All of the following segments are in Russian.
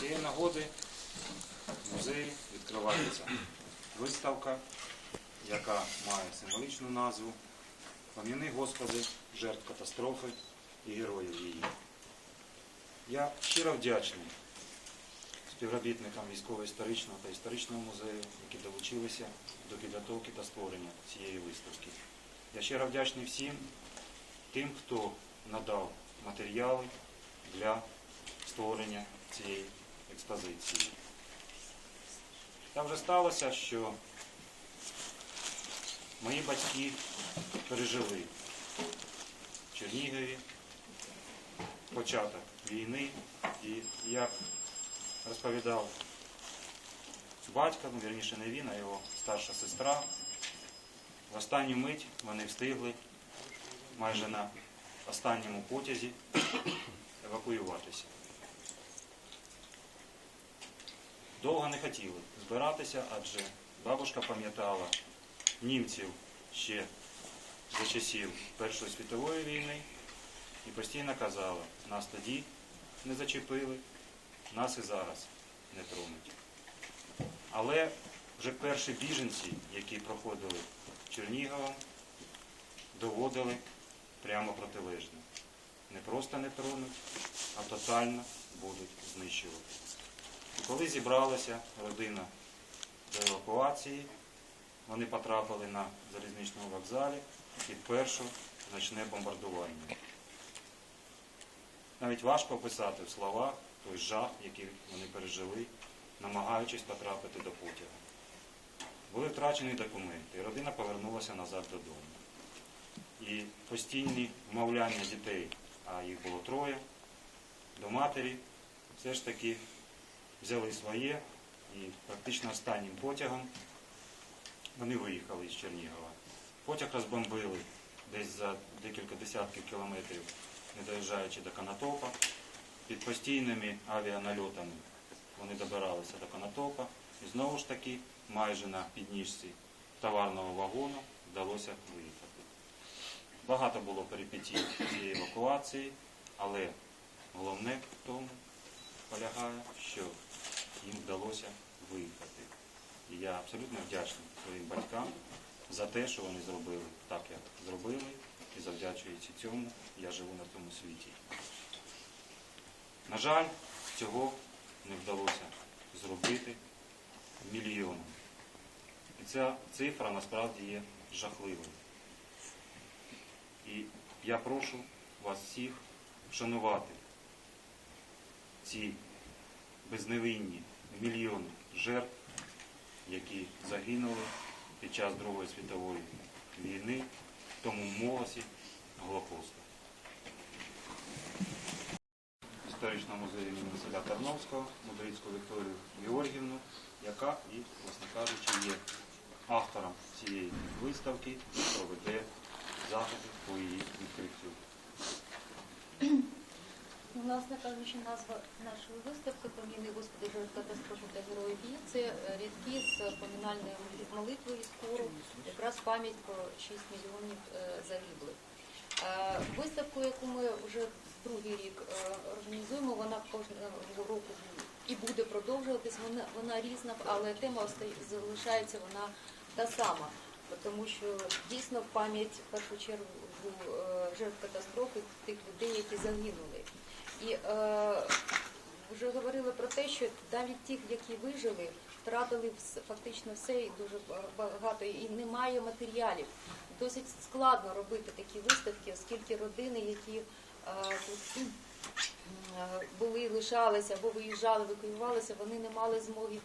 Цієї нагоди в музеї відкривається виставка, яка має символічну назву Пам'яни Господи, жертв катастрофи і героїв її. Я щиро вдячний співробітникам військово-історичного та історичного музею, які долучилися до підготовки та створення цієї виставки. Я щиро вдячний всім тим, хто надав матеріали для створення цієї експозиції. Так вже сталося, що мої батьки пережили в Чернігові початок війни і як розповідав батько, ну вірніше не він, а його старша сестра, в останню мить вони встигли майже на останньому потязі евакуюватися. Довго не хотіли збиратися, адже бабушка пам'ятала німців ще за часів Першої світової війни і постійно казала, нас тоді не зачепили, нас і зараз не тронуть. Але вже перші біженці, які проходили Черніговом, доводили прямо протилежне. Не просто не тронуть, а тотально будуть знищувати. Коли зібралася родина до евакуації, вони потрапили на залізничному вокзалі під перше ночне бомбардування. Навіть важко описати в словах той жах, який вони пережили, намагаючись потрапити до потяга. Були втрачені документи, і родина повернулася назад додому. І постійні вмовляння дітей, а їх було троє, до матері все ж таки взяли своє і практично останнім потягом вони виїхали з Чернігова. Потяг розбомбили десь за декілька десятків кілометрів, не доїжджаючи до Канатопа. Під постійними авіанальотами вони добиралися до Канатопа і знову ж таки майже на підніжці товарного вагону вдалося виїхати. Багато було перипетій цієї евакуації, але головне в тому полягає, що їм вдалося виїхати. І я абсолютно вдячний своїм батькам за те, що вони зробили так, як зробили, і завдячуючи цьому я живу на цьому світі. На жаль, цього не вдалося зробити мільйоном. І ця цифра насправді є жахливою. І я прошу вас всіх вшанувати ці безневинні мільйони жертв, які загинули під час Другої світової війни в тому молосі Голокосту. Історичному музеї імені Василя Тарновського, Мудрицьку Вікторію Георгівну, яка і, власне кажучи, є автором цієї виставки проведе заходи по її відкриттю. Власне кажучи, назва нашої виставки «Поміни Господи жертв катастрофи та героїв війни» – це рядки з поминальною молитвою з хору, якраз пам'ять про 6 мільйонів е, загиблих. Е, Виставку, яку ми вже другий рік е, організуємо, вона кожного року і буде продовжуватись. Вона, вона різна, але тема залишається вона та сама. Тому що дійсно пам'ять в першу чергу е, жертв катастрофи тих людей, які загинули. І е, вже говорили про те, що навіть ті, які вижили, втратили фактично все і дуже багато, і немає матеріалів. Досить складно робити такі виставки, оскільки родини, які е, тут е, були, лишалися або виїжджали, евакуювалися, вони не мали змоги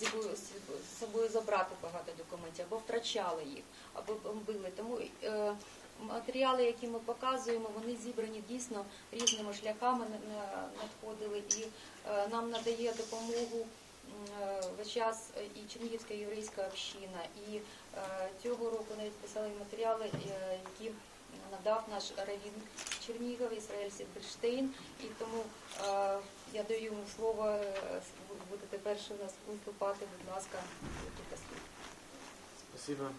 з собою забрати багато документів, або втрачали їх, або бомбили. Тому е, матеріали, які ми показуємо, вони зібрані дійсно різними шляхами на- на- надходили, і е, нам надає допомогу е, весь час і Чернігівська єврейська община, і цього року навіть писали матеріали, які надав наш равін Чернігов, Ісраїль Сідберштейн, і тому я даю йому слово, будете перші у нас виступати, будь ласка, кілька слів. Спасибо.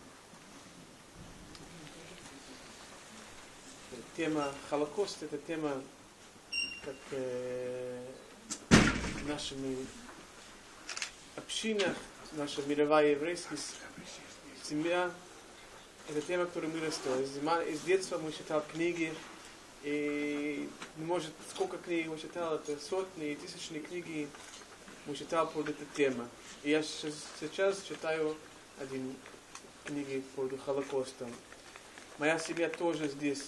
Тема Холокост – это тема, как э, на нашими общинах, наша мировая еврейская семья, это тема, которую мы растем. Из, детства мы читали книги, и может, сколько книг мы читал, это сотни и тысячные книги мы читал под эту тему. И я сейчас читаю один книги под Холокостом. Моя семья тоже здесь,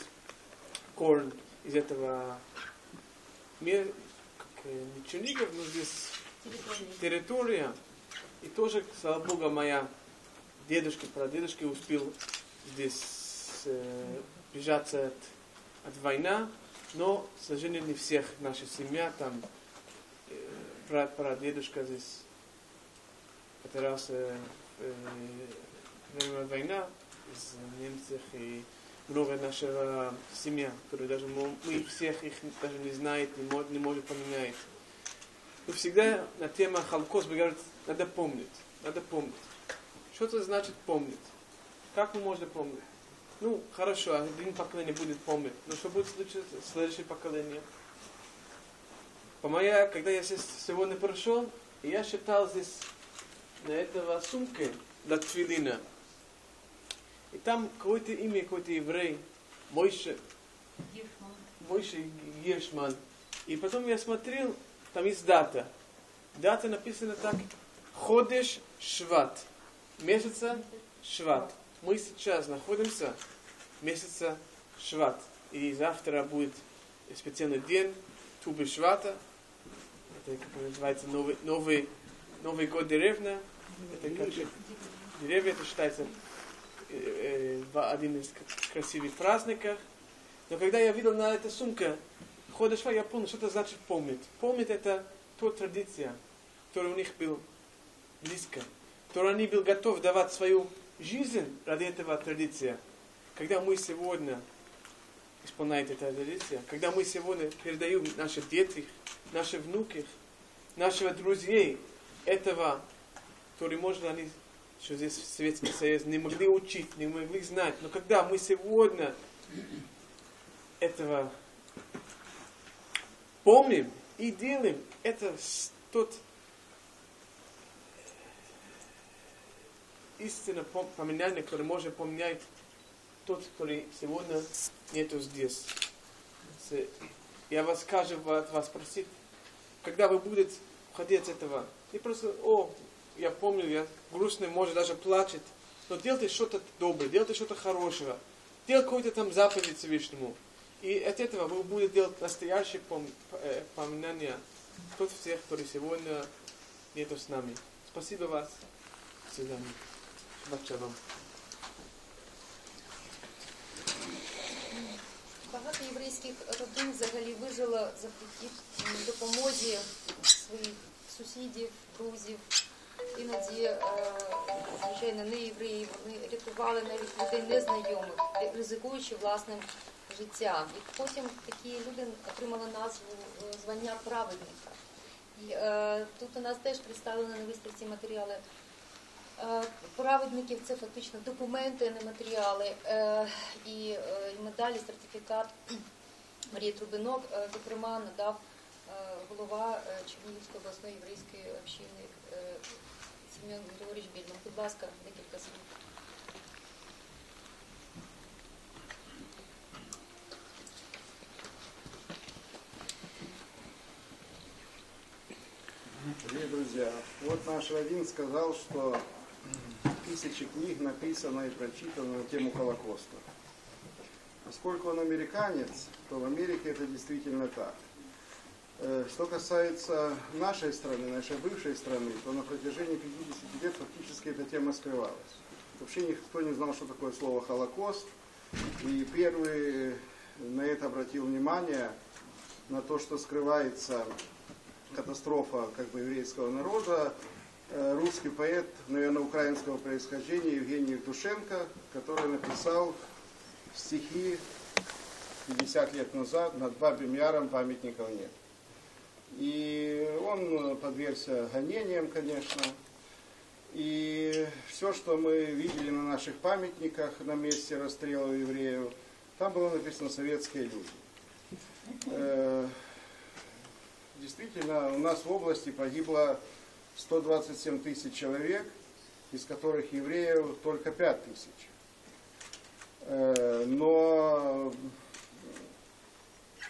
корн из этого мира, как, э, не Чернигов, но здесь территория. И тоже, слава Богу, моя дедушка, прадедушка успел здесь э, бежаться от, от войны, но, к сожалению, не всех наша семья там, э, прадедушка здесь потерялся э, из немцев и много нашего семья, которые даже мы, мы всех их даже не знаем, не, мо- не можем поменять. Но всегда на тему Холокост мы говорим, надо помнить, надо помнить. Что это значит помнить? Как мы можем помнить? Ну, хорошо, один поколение будет помнить, но что будет случиться следующее поколение? По моя, когда я здесь сегодня пришел, я считал здесь на этого сумки для твилина. И там какое-то имя, какой-то еврей, Мойше, Гиршман. Мойше Гершман. И потом я смотрел, там есть дата. Дата написана так, Ходеш Шват. Месяца Шват. Мы сейчас находимся в месяце Шват. И завтра будет специальный день Тубы Швата. Это как называется новый, новый, новый год деревня. Это как деревья, это считается один из красивых праздников. Но когда я видел на этой сумке Ходеш Шват, я понял, что это значит помнить. Помнить это та традиция, которая у них была близко, которую они были готовы давать свою жизнь ради этого традиция. Когда мы сегодня исполняем эту традицию, когда мы сегодня передаем наши дети, наши внуки, наших друзей этого, которые, может, они что здесь Советский Союз не могли учить, не могли знать. Но когда мы сегодня этого помним и делаем, это тот истинно пом- поменяние, который может поменять тот, который сегодня нету здесь. Я вас скажу, ва- вас просить, когда вы будете уходить от этого, не просто, о, я помню, я грустный, может даже плачет, но делайте что-то доброе, делайте что-то хорошего, делайте какой-то там заповедь Всевышнему. И от этого вы будете делать настоящее пом- э, поминание тот всех, которые сегодня нету с нами. Спасибо вас. До свидания. Шаббат шалом. Багато єврейських родин взагалі вижило завдяки м, допомозі своїх сусідів, друзів. Іноді, е, звичайно, не євреї, вони рятували навіть людей незнайомих, ризикуючи власним життям. І потім такі люди отримали назву е, звання праведника. І е, тут у нас теж представлені на виставці матеріали Е, Праведників це фактично документи, а не матеріали. І, медалі, сертифікат Марії Трубинок, зокрема, надав голова е, Чернігівської обласної єврейської общини е, Семен Григорійович Більман. Будь ласка, декілька слів. Дорогие друзья, вот наш Равин сказал, что тысячи книг написано и прочитано на тему Холокоста. Поскольку он американец, то в Америке это действительно так. Э, Что касается нашей страны, нашей бывшей страны, то на протяжении 50 лет фактически эта тема скрывалась. Вообще никто не знал, что такое слово Холокост. И первый на это обратил внимание, на то, что скрывается катастрофа как бы еврейского народа, э, русский поэт, наверное, украинского происхождения Евгений Евтушенко, который написал стихи 50 лет назад над Бабьим Яром памятников нет. И он подвергся гонениям, конечно. И все, что мы видели на наших памятниках на месте расстрела евреев, там было написано «советские люди». Э, действительно, у нас в области погибло 127 тысяч человек, из которых евреев только 5 тысяч. Э, Но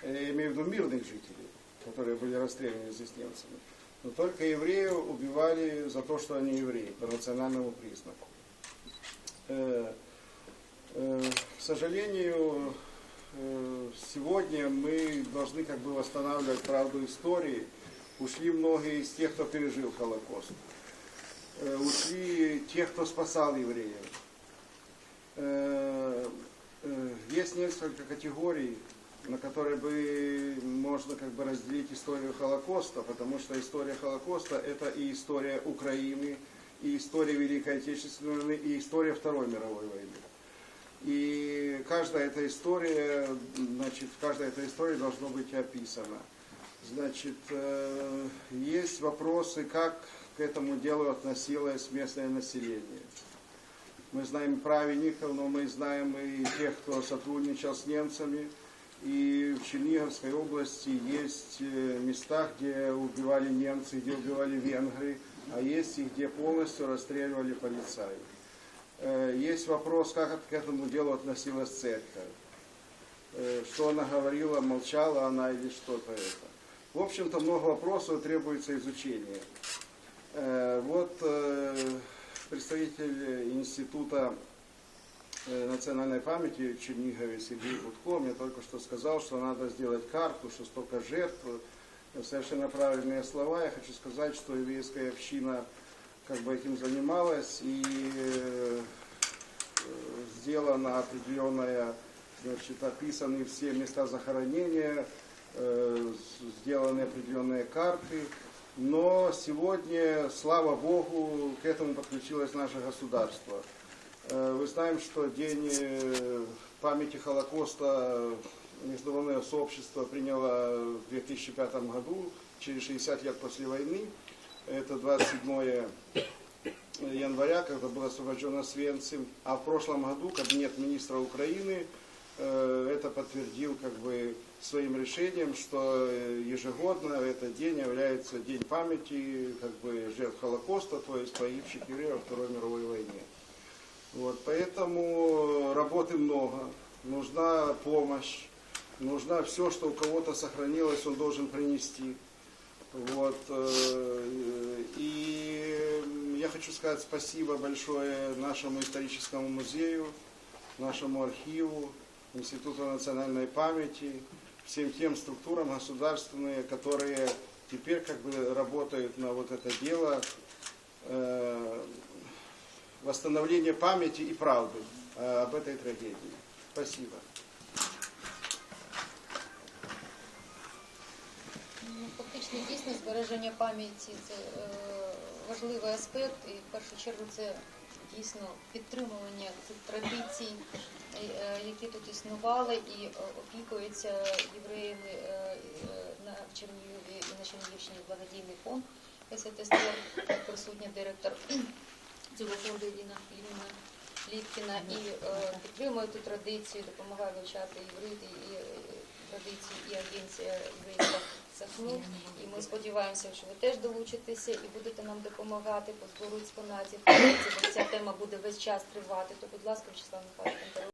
э, я имею в виду мирных жителей, которые были расстреляны здесь немцами. Но только евреев убивали за то, что они евреи, по национальному признаку. Э, э, К сожалению, э, сегодня мы должны как бы восстанавливать правду истории. Ушли многие из тех, кто пережил Холокост. Э, Ушли те, кто спасал евреев. Э, э, Есть несколько категорий, на которые бы можно как бы разделить историю Холокоста, потому что история Холокоста это и история Украины, и история Великой Отечественной войны, и история Второй мировой войны. И каждая эта история, значит, в каждой этой истории должно быть описано. Значит, э, есть вопросы, как к этому делу относилось местное население. Мы знаем праведников, но мы знаем и тех, кто сотрудничал с немцами. И в Черниговской области есть э, места, где убивали немцы, где убивали венгры, а есть и где полностью расстреливали полицаи. Э, Есть вопрос, как к этому делу относилась церковь. Э, Что она говорила, молчала она или что-то это. В общем-то, много вопросов требуется изучения. Вот представитель института национальной памяти в Чернигове Сергей Будко мне только что сказал, что надо сделать карту, что столько жертв. Э, Совершенно правильные слова. Я хочу сказать, что еврейская община как бы этим занималась и э, э, сделана определенная, значит, описаны все места захоронения, э, сделаны определенные карты. Но сегодня, слава Богу, к этому подключилось наше государство. Э, Мы знаем, что День э, памяти Холокоста Международное сообщество приняло в 2005 году, через 60 лет после войны. Это 27 января, когда был освобожден Освенцим. А в прошлом году Кабинет министра Украины э, это подтвердил как бы своим решением, что ежегодно этот день является День памяти как бы, жертв Холокоста, то есть погибших евреев Второй мировой войне. Вот, поэтому работы много, нужна помощь, нужна все, что у кого-то сохранилось, он должен принести. Вот, э, и я хочу сказать спасибо большое нашему историческому музею, нашему архиву, Институту национальной памяти, всем тем структурам государственные, которые теперь как бы работают на вот это дело э, восстановления памяти и правды э, об этой трагедии. Спасибо. Ну, Фактично дійсно збереження пам'яті це е, важливий аспект, і в першу чергу це дійсно підтримування цих традицій, е, е, які тут існували і е, опікуються євреями е, е, на в Чернігові і на Чернігівщині благодійний фонд СТСТР, як присутня директор цього фонду Літкіна і е, підтримує ту традицію, допомагає вивчати іврити, і е, традиції і агенція єврейська Сахну. І ми сподіваємося, що ви теж долучитеся і будете нам допомагати по збору експонатів. Бо Ця тема буде весь час тривати. То, будь ласка, Вячеслав Михайлович,